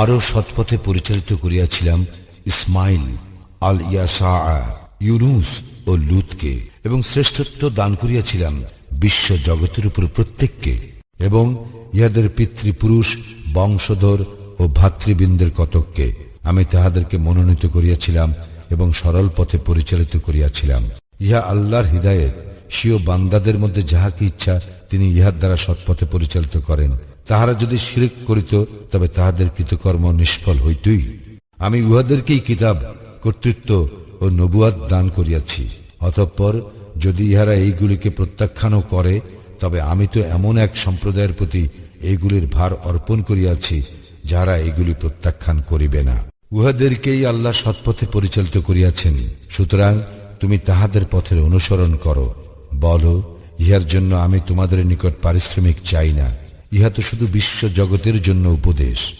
আরও সৎপথে পরিচালিত করিয়াছিলাম ইসমাইল আল ইয়াসা ইউনুস ও লুতকে এবং শ্রেষ্ঠত্ব দান করিয়াছিলাম বিশ্ব জগতের উপর প্রত্যেককে এবং ইহাদের পিতৃপুরুষ, বংশধর ও ভাতৃবৃন্দের কতককে আমি তাহাদেরকে মনোনীত করিয়াছিলাম এবং সরল পথে পরিচালিত করিয়াছিলাম। ইহা আল্লাহর হৃদায়ত। স্বীয় বান্দাদের মধ্যে যাহাকে ইচ্ছা, তিনি ইহার দ্বারা সৎপথে পরিচালিত করেন। তাহারা যদি শিরিক করিত, তবে তাহাদের কৃতকর্ম নিষ্ফল হইতই। আমি উহাদেরকেই কিতাব, কর্তৃত্ব ও নবুয়াদ দান করিয়াছি। অতঃপর যদি ইহারা এইগুলিকে প্রত্যাখ্যানও করে, তবে আমি তো এমন এক সম্প্রদায়ের প্রতি এইগুলির ভার অর্পণ করিয়াছি যারা এইগুলি প্রত্যাখ্যান করিবে না। উহাদেরকেই আল্লাহ সৎপথে পরিচালিত করিয়াছেন। সুতরাং তুমি তাহাদের পথের অনুসরণ করো। বলো, ইহার জন্য আমি তোমাদের নিকট পারিশ্রমিক চাই না। ইহা তো শুধু বিশ্ব জগতের জন্য উপদেশ।